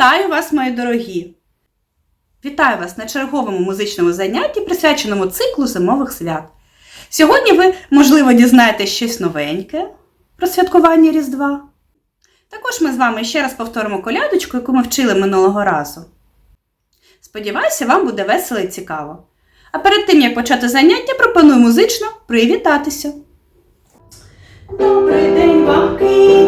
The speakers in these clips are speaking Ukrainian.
Вітаю вас, мої дорогі! Вітаю вас на черговому музичному занятті, присвяченому циклу зимових свят. Сьогодні ви, можливо, дізнаєтесь щось новеньке про святкування Різдва. Також ми з вами ще раз повторимо колядочку, яку ми вчили минулого разу. Сподіваюся, вам буде весело і цікаво. А перед тим, як почати заняття, пропоную музично привітатися. Добрий день вам, киці,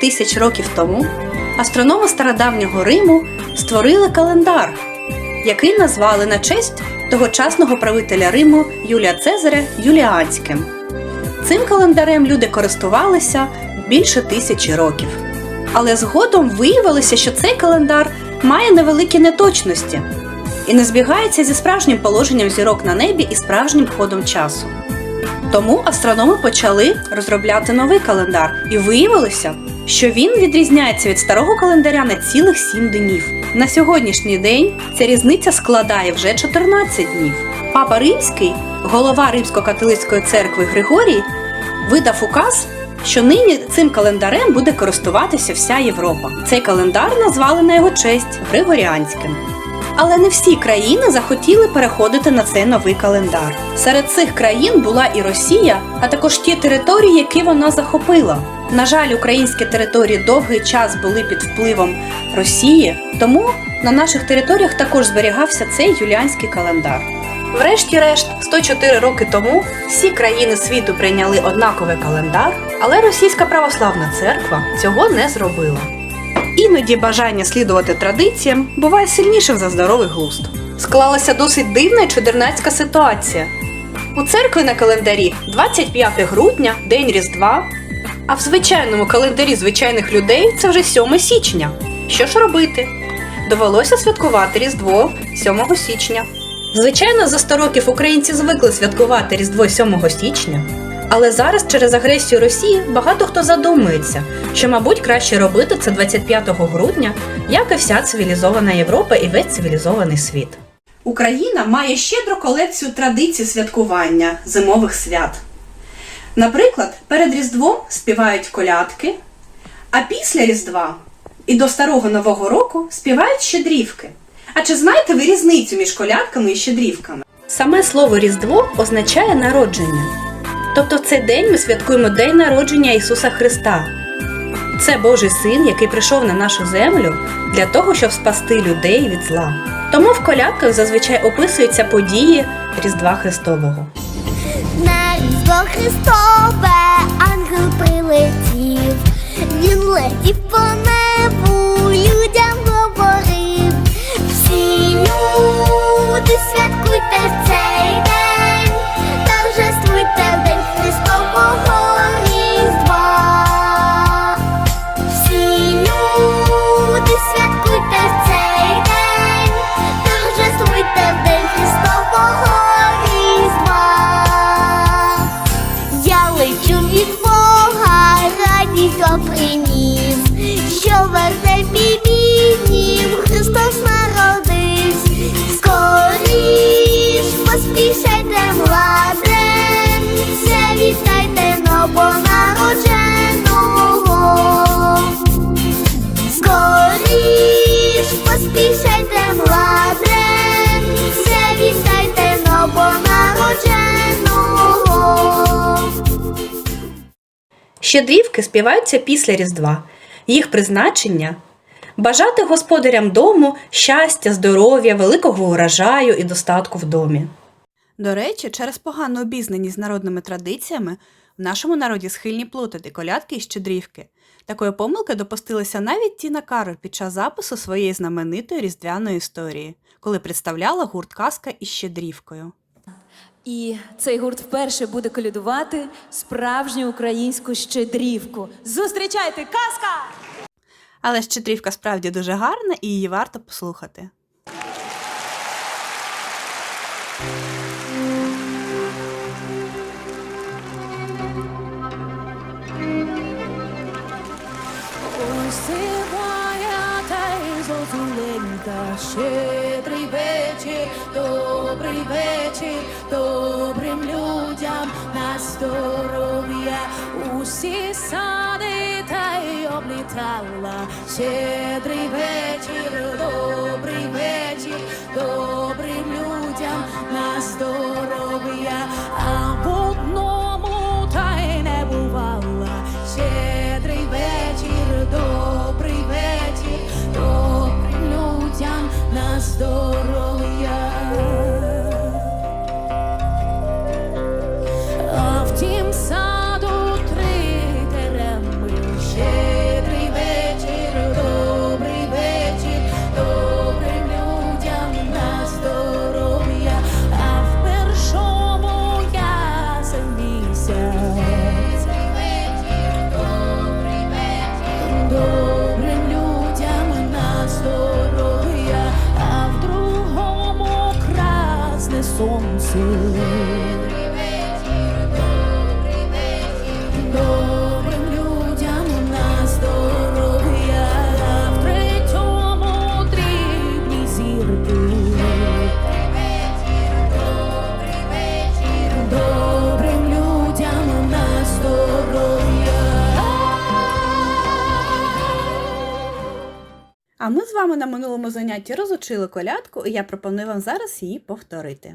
тисяч років тому астрономи стародавнього Риму створили календар, який назвали на честь тогочасного правителя Риму Юлія Цезаря Юліанським. Цим календарем люди користувалися більше тисячі років. Але згодом виявилося, що цей календар має невеликі неточності і не збігається зі справжнім положенням зірок на небі і справжнім ходом часу. Тому астрономи почали розробляти новий календар, і виявилося, що він відрізняється від старого календаря на цілих 7 днів. На сьогоднішній день ця різниця складає вже 14 днів. Папа Римський, голова Римсько-католицької церкви Григорій, видав указ, що нині цим календарем буде користуватися вся Європа. Цей календар назвали на його честь Григоріанським. Але не всі країни захотіли переходити на цей новий календар. Серед цих країн була і Росія, а також ті території, які вона захопила. На жаль, українські території довгий час були під впливом Росії, тому на наших територіях також зберігався цей юліанський календар. Врешті-решт, 104 роки тому всі країни світу прийняли однаковий календар, але Російська православна церква цього не зробила. Іноді бажання слідувати традиціям буває сильнішим за здоровий глузд. Склалася досить дивна і чудернацька ситуація. У церкві на календарі 25 грудня, день Різдва, а в звичайному календарі звичайних людей це вже 7 січня. Що ж робити? Довелося святкувати Різдво 7 січня. Звичайно, за 100 років українці звикли святкувати Різдво 7 січня. Але зараз через агресію Росії багато хто задумується, що, мабуть, краще робити це 25 грудня, як і вся цивілізована Європа і весь цивілізований світ. Україна має щедру колекцію традицій святкування зимових свят. Наприклад, перед Різдвом співають колядки, а після Різдва і до Старого Нового року співають щедрівки. А чи знаєте ви різницю між колядками і щедрівками? Саме слово Різдво означає народження. Тобто в цей день ми святкуємо День народження Ісуса Христа. Це Божий син, який прийшов на нашу землю для того, щоб спасти людей від зла. Тому в колядках зазвичай описуються події Різдва Христового. Різдво Христове ангел прилетів, він летів по Щедрівки співаються після Різдва. Їх призначення бажати господарям дому щастя, здоров'я, великого урожаю і достатку в домі. До речі, через погану обізнаність з народними традиціями в нашому народі схильні плутати колядки і щедрівки. Такої помилки допустилася навіть Тіна Кароль під час запису своєї знаменитої різдвяної історії, коли представляла гурт казка із щедрівкою. І цей гурт вперше буде колядувати справжню українську щедрівку. Зустрічайте казка! Але щедрівка справді дуже гарна і її варто послухати. Осіває та й зозуленька, щедрий вечір, добрий вечір, на здоров'я. Усі сади та й облітала. Щедрий вечір, добрий вечір, добрим людям на здоров'я. Добрим людям на здоров'я, а в третьому дрібні зірки. Добрим людям на здоров'я. А ми з вами на минулому занятті розучили колядку, і я пропоную вам зараз її повторити.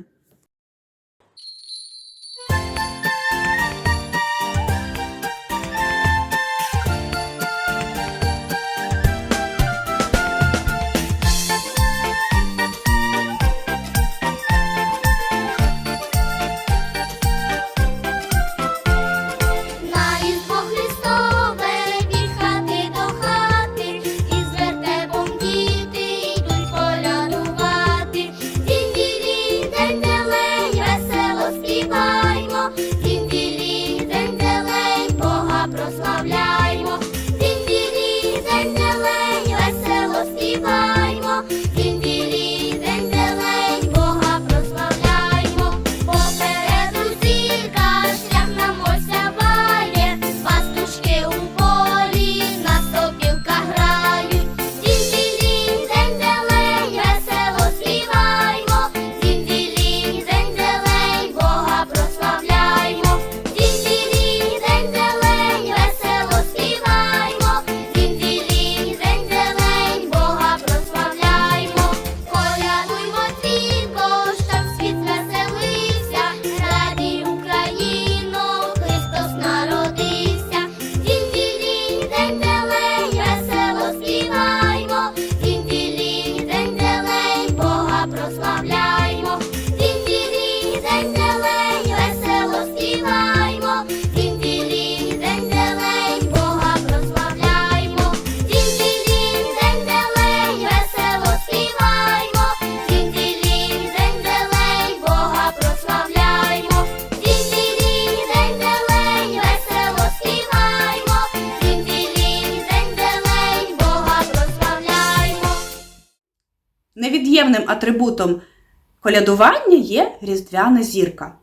Невід'ємним атрибутом колядування є різдвяна зірка.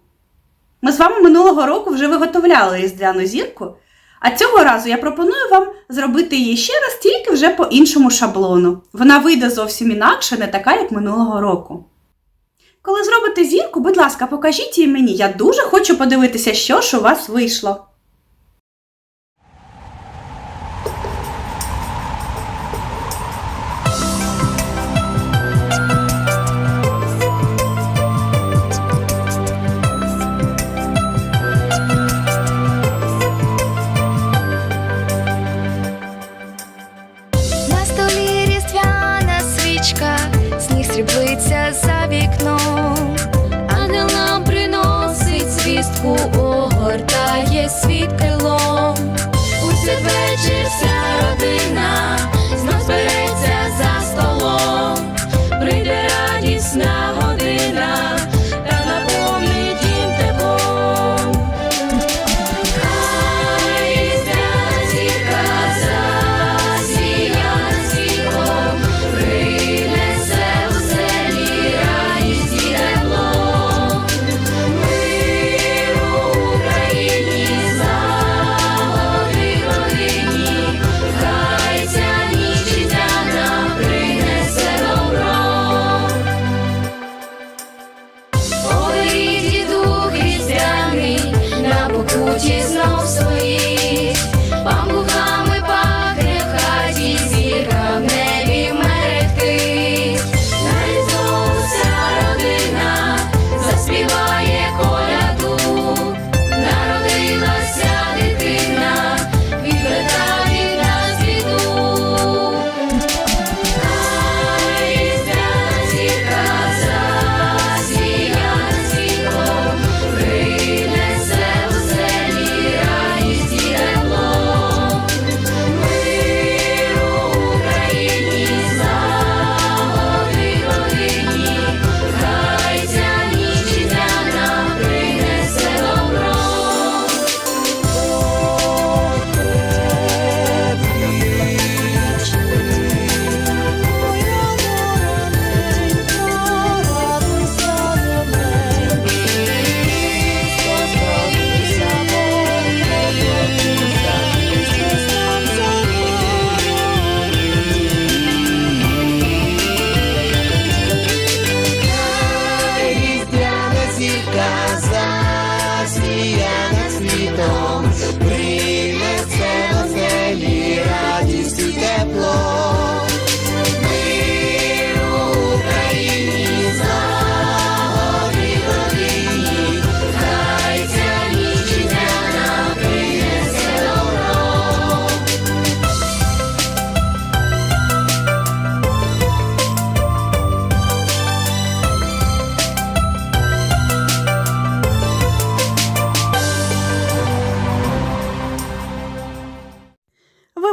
Ми з вами минулого року вже виготовляли різдвяну зірку, а цього разу я пропоную вам зробити її ще раз, тільки вже по іншому шаблону. Вона вийде зовсім інакше, не така, як минулого року. Коли зробите зірку, будь ласка, покажіть її мені. Я дуже хочу подивитися, що ж у вас вийшло.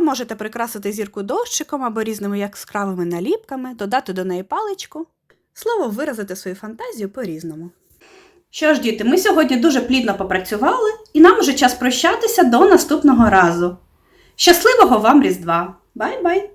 Можете прикрасити зірку дощиком або різними яскравими наліпками, додати до неї паличку. Слово виразити свою фантазію по-різному. Що ж, діти, ми сьогодні дуже плідно попрацювали, і нам вже час прощатися до наступного разу. Щасливого вам Різдва! Бай-бай!